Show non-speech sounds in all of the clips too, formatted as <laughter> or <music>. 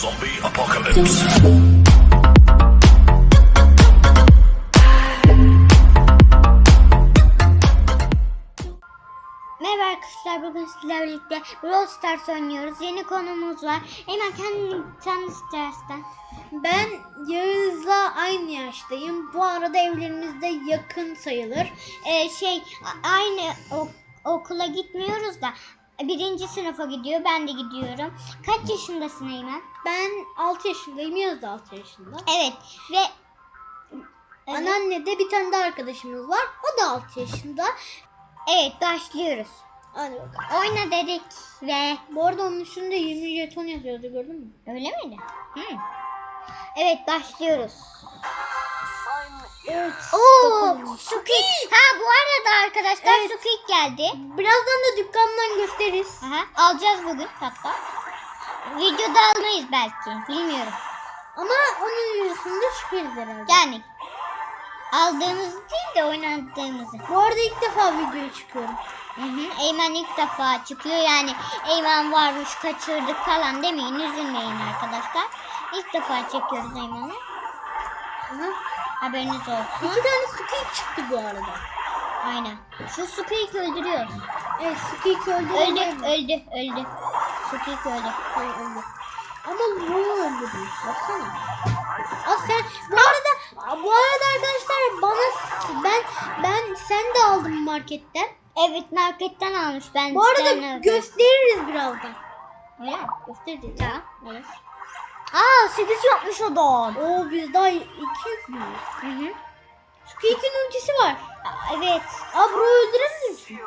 Zombie apocalypse. Merhaba arkadaşlar bugün sizlerle birlikte Brawl Stars oynuyoruz. Yeni konumuz var. Hemen kendini tanı istersen. Ben Yağız'la aynı yaştayım. Bu arada evlerimiz de yakın sayılır. Ee, şey aynı ok- okula gitmiyoruz da birinci sınıfa gidiyor. Ben de gidiyorum. Kaç yaşındasın Eymen? Ben 6 yaşındayım. Yağız da 6 yaşında. Evet ve Anneanne'de bir tane daha arkadaşımız var. O da 6 yaşında. evet başlıyoruz. Hadi bakalım. Oyna dedik ve Bu arada onun üstünde 20 jeton yazıyordu gördün mü? öyle miydi? Hı. Evet başlıyoruz. Evet. Oo, Squeak. Ha bu arada arkadaşlar Evet. Squeak geldi. Birazdan da dükkandan gösteririz. Aha, alacağız bugün hatta. Videoda almayız belki. Bilmiyorum. Ama onun videosunda çıkarız herhalde. Yani aldığımız değil de oynadığımızı. Bu arada ilk defa videoya çıkıyorum. Hı hı. Eymen ilk defa çıkıyor. Yani Eymen varmış kaçırdık falan demeyin. Üzülmeyin arkadaşlar. İlk defa çekiyoruz Eymen'i. Aha. Haberiniz olsun. İki tane Squeak çıktı bu arada. Aynen. Şu Squeak'i öldürüyoruz. Evet Squeak öldü. Öldü, öldü, öldü. Squeak öldü. Hayır öldü. Ama bu öldü. Baksana. Sen bu arada bu arada arkadaşlar bana ben ben sen de aldım marketten. Evet marketten almış. Ben Bu arada gösteririz birazdan. Öyle mi? Gösteririz. Tamam. Evet. Aa 8 yapmış adam. Oo biz daha 200 müyüz? Hı hı. Squeak'in ultisi var. Aa, Evet. Aa bro öldürebilir misin?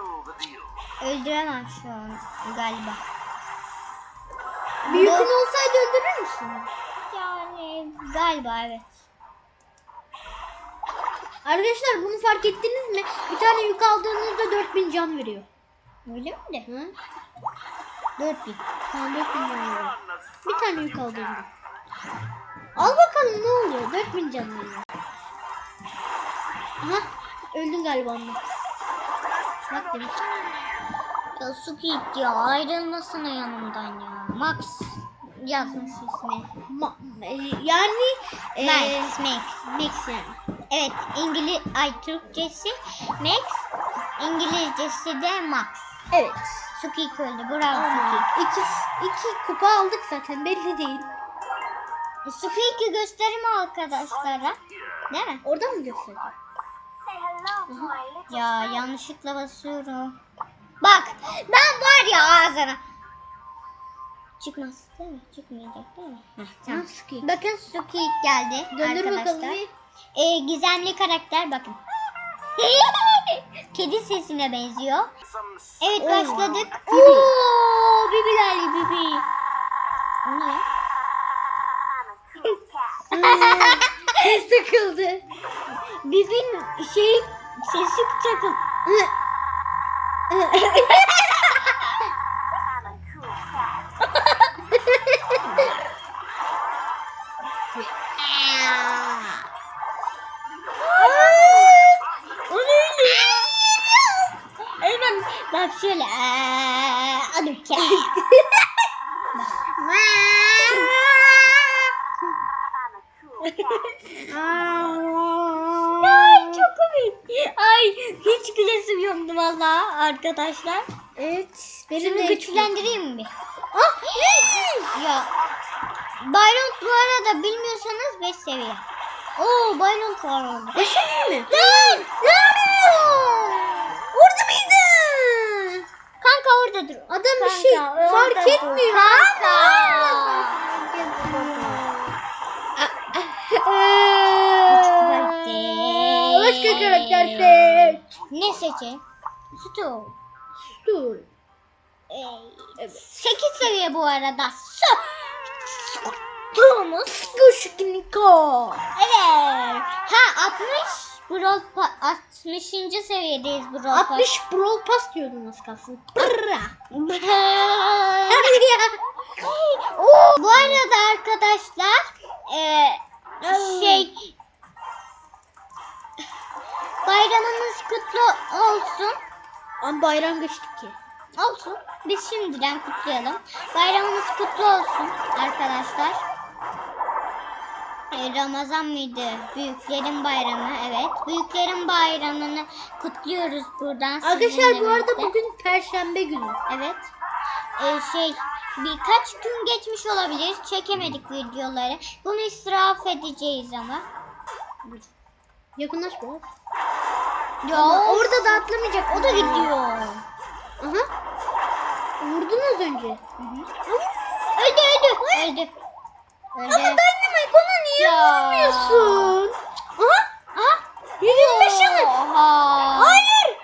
Öldüremem şu an galiba. Bir yükün olsaydı öldürür müsün? Yani galiba evet. Arkadaşlar bunu fark ettiniz mi? Bir tane yük aldığınızda 4000 can veriyor. Öyle mi de? Hı? 4000. Tamam 4000 can veriyor. Bir tane yük aldığında. Al bakalım ne oluyor? 4000 can veriyor. Aha öldün galiba onunla. Bak demiş. Ya su git ya ayrılmasana yanımdan ya. Max yazmış ismi. Ma- e, yani e, Max, Max. Max yani. Evet İngiliz, ay Türkçesi Max, İngilizcesi de Max. Evet. Sukik öldü. Bravo Sukik. iki, iki kupa aldık zaten belli değil. Sukik'i göstereyim arkadaşlara. Değil mi? Orada mı gösteriyor? Ya yanlışlıkla basıyorum. Bak ben var ya ağzına. Çıkmaz değil mi? Çıkmayacak değil mi? Heh, tamam. Squeak. Bakın Sukik geldi Döndür arkadaşlar. Ee, gizemli karakter bakın. <laughs> Kedi sesine benziyor. Evet Oo. başladık. Bibi. Oo, Bibi geldi Bibi. O ne? Ses <laughs> takıldı. Bibi'nin şey sesi takıl. <laughs> <laughs> hiç gülesim yoktu valla arkadaşlar. Evet. Benim de güçlendireyim mi? Ah! Ya Byron bu arada bilmiyorsanız 5 seviye. Oo Byron var orada. Yaşanıyor mu? Lan! Ne yapıyorsun? Orada mıydı? Kanka orada dur. Adam bir Kanka, şey orada fark etmiyor. Kanka. Başka karakter seç. Seçeyim? Stu. Dur. Ee, 8 seviye bu arada. Su. Stu'muz. Kuşkiniko. Evet. Ha 60. Brawl Pa- 60. seviyedeyiz Brawl Pass. 60 Brawl Pass diyordun az kalsın. Brrra. <laughs> Bu arada arkadaşlar e, şey bayramınız kutlu olsun. Ama bayram geçtik ki. Olsun. Biz şimdiden kutlayalım. Bayramımız kutlu olsun arkadaşlar. Ee, Ramazan mıydı? Büyüklerin bayramı. Evet. Büyüklerin bayramını kutluyoruz buradan. Arkadaşlar bu arada birlikte. bugün perşembe günü. Evet. Ee, şey birkaç gün geçmiş olabilir. Çekemedik videoları. Bunu israf edeceğiz ama. Yaklaş biraz. Ya Ama orada da atlamayacak. O da gidiyor. Aha. Vurdun az önce. Öldü öldü. Öldü. Ama. Dynamite ona niye Ya. vurmuyorsun? Aha. Ha? 125 yanı. Oha. Hayır.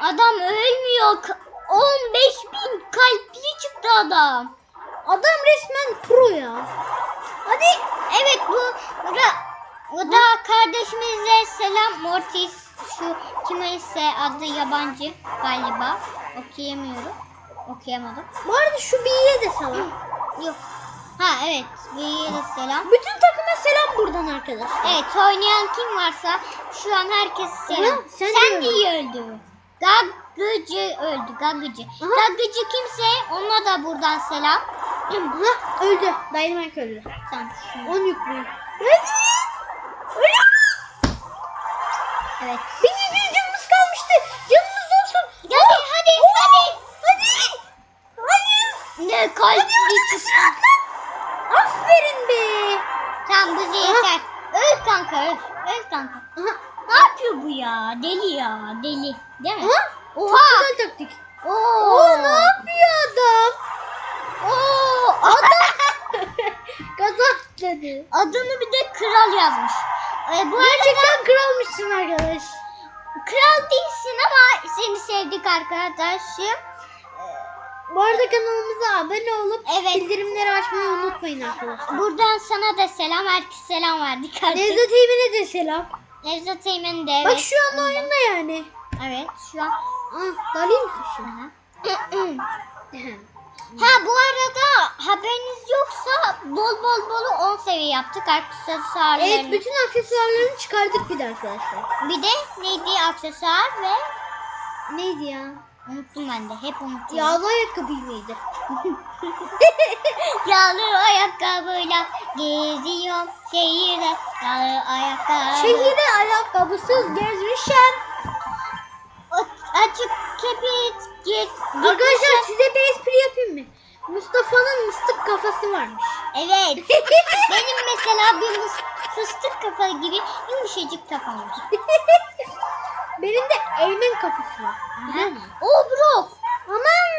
Adam ölmüyor. K- 15 bin kalpli çıktı adam. Adam resmen pro ya. Hadi. Evet bu bu da, bu da kardeşimizle selam Mortis. Şu kimse adı yabancı galiba. Okuyamıyorum. Okuyamadım. Bu arada şu bilgiye de selam. Yok. Ha evet. Bir de selam. Bütün takıma selam buradan arkadaşlar. Evet oynayan kim varsa şu an herkes selam. Aha, sen sen iyi öldü. Gaggıcı öldü. Gaggıcı. Aha. Gaggıcı kimse ona da buradan selam. Ha, öldü. Dynamite öldü. Tamam. 10 yüklüyüm. Hadi. Ölüyorum. Evet. Bir yüz canımız kalmıştı. Canımız olsun. Hadi hadi hadi. Hadi. Hayır. Ne kalpli çıktı. Aferin be. Tamam bu yeter. Öl kanka öl. Öl kanka. Aha. Ne yapıyor bu ya? Deli ya. Deli. Değil mi? Aha. Oha. Çok güzel taktik. Oo. Oo ne yapıyor adam? Oo. Gaza <laughs> atladı. Adını bir de kral yazmış. Ee, bu arada Gerçekten kralmışsın arkadaş. kral değilsin ama seni sevdik arkadaşım. Bu arada kanalımıza abone olup Evet. bildirimleri açmayı unutmayın arkadaşlar. Buradan sana da selam. Herkese selam verdik artık. Nevzat Eymen'e de selam. Nevzat Eymen de evet. Bak şu an oyunda yani. Evet şu an. Ah, dalayım mı şu? Ha bu arada haberiniz yoksa bol bol bolu 10 seviye yaptık aksesuarlarını. evet bütün aksesuarlarını çıkardık bir de arkadaşlar. Bir de neydi aksesuar ve Neydi ya? unuttum ben de hep unutuyorum. Yağlı ayakkabı mıydı? <laughs> Yağlı ayakkabıyla geziyorum şehirde. Yağlı ayakkabı. Şehirde ayakkabısız gezmişim. Açık kepit git. Arkadaşlar size bir espri yapayım mı? Mustafa'nın mıstık kafası varmış. Evet. <laughs> Benim mesela bir fıstık kafa gibi yumuşacık kafam var. <laughs> Benim de Eymen kafası var. Biliyor musun? O Brock. Aman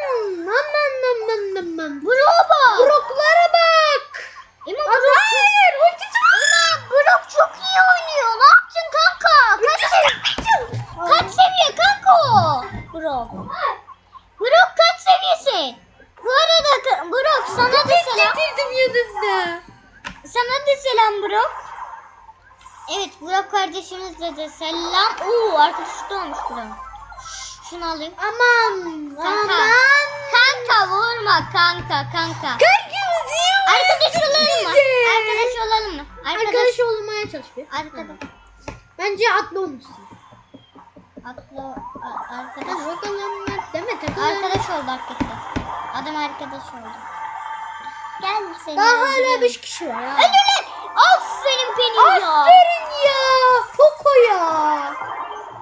aman aman aman. Brock'a bak. Broklara bak. Ama Brock, hayır ultisi var. Ama Brock çok iyi oynuyor. Ne yaptın kanka? Kaç seviye? Kaç seviye kanka o? Brock. Brock kaç seviyesi? Bu arada Brock sana da selam. Getirdim yanında. Sana da selam Brock. Evet Brock kardeşimizle de selam. Oo arkadaşı da olmuş Brock. Şunu alayım. Aman Kanka. aman. Kanka vurma kanka kanka. Kankımız iyi Arkadaş olalım mı? Arkadaş olalım mı? Arkadaş. Arkadaş olmaya çalış bir. Arkadaş. Bence atlı olmuşsun. Atla, arkadaş. Bakalım deme takılalım. Arkadaş oldu hakikaten. Adam arkadaş oldu. Gel seni. Daha hala öldürüyorum. 5 kişi var ha. Öl. Aferin Pelin ya. Aferin ya. Poco ya.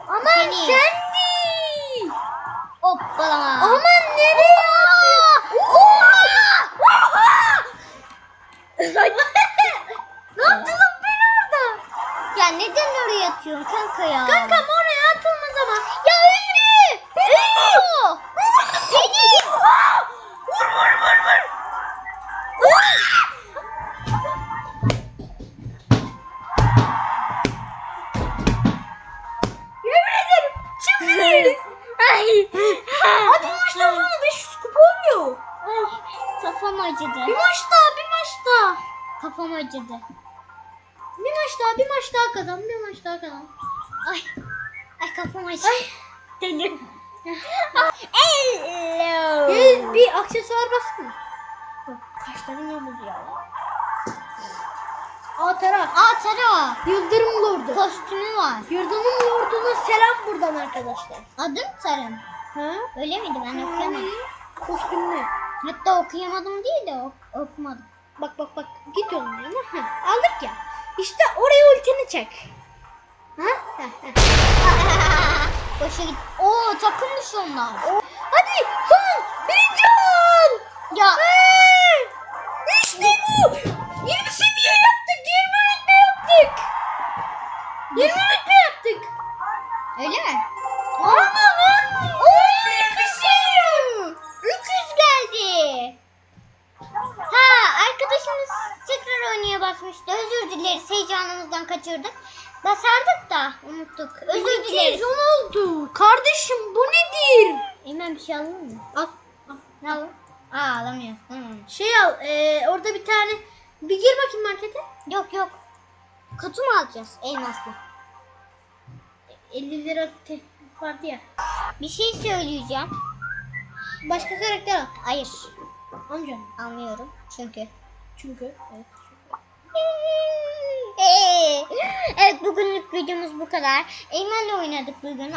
Aman Seni. sen değil. Hoppala. Acıdı. Bir maç daha bir maç daha kazan bir maç daha kazan. Ay. Ay kafam acıdı. Ay. Deli. Hello. Gel bir aksesuar bassana. Kaşların yıldız ya. Aa taraf. Aa Tara. Yıldırım Lordu. Kostümü var. Yıldırım Lordu'na selam buradan arkadaşlar. Adım Tarım. Ha? Öyle miydi ben okuyamadım. Kostümlü. Hatta okuyamadım değil de ok- okumadım. Bak bak bak git onun yanına. Ha, aldık ya. İşte oraya ultini çek. Ha? Ha, ha. <laughs> Boşa git. Oo takılmış onlar. Hadi son bir can. Ya Hey! İşte bu. Kaçırdık. Basardık da unuttuk. Özür dileriz. oldu. Kardeşim bu nedir? Hemen bir şey alalım mı? Al. Ne alalım? Aa alamıyoruz. Hmm. Şey al. e, orada bir tane. Bir gir bakayım markete. Yok yok. Kutu mu alacağız elmaslı? 50 lira te- vardı ya. Bir şey söyleyeceğim. Başka karakter al. Hayır. Amcam. Almıyorum. Çünkü. Çünkü. Evet. <laughs> evet bugünlük videomuz bu kadar. Eymen'le oynadık bugün.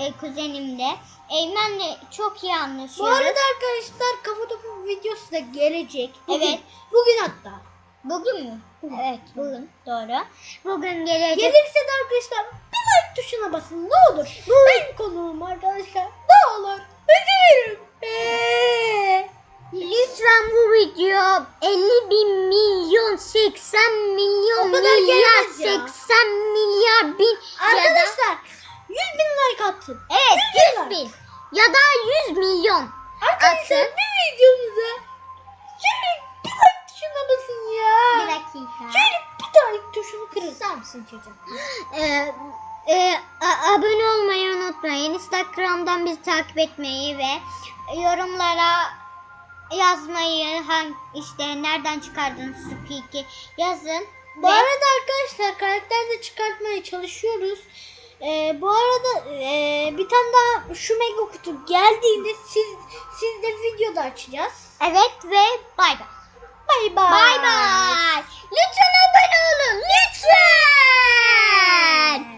E, kuzenimle. Eymen'le çok iyi Bu anlaşıyoruz. arada arkadaşlar kafa topu videosu da gelecek. Bugün, Evet. Bugün hatta. Bugün mü? Evet bugün. Doğru. Bugün gelecek. Gelirse de arkadaşlar bir like tuşuna basın ne olur. Ben konuğum arkadaşlar. Ne olur. Üzülürüm. Eee. Lütfen bu video 50 bin milyon 80 milyon O kadar milyar gelmez ya. 80 milyar bin ya da Arkadaşlar 100 bin like atın. evet 100 100 bin ya da 100 milyon Arkadaşlar Atın. bir videomuza şöyle bir like tuşuna basın ya. bir dakika Şöyle bir like tuşunu kırın. Susar mısın çocuğum? Ee, e, abone olmayı unutmayın. Instagram'dan bizi takip etmeyi ve yorumlara yazmayı hangi işte nereden çıkardın Speak'i yazın. Bu ve... arada arkadaşlar karakter de çıkartmaya çalışıyoruz. Ee, bu arada e, bir tane daha şu mega kutu geldiğinde siz siz de videoda açacağız. Evet ve bay bay. Bay bay. Bay bay. Lütfen abone olun. Lütfen.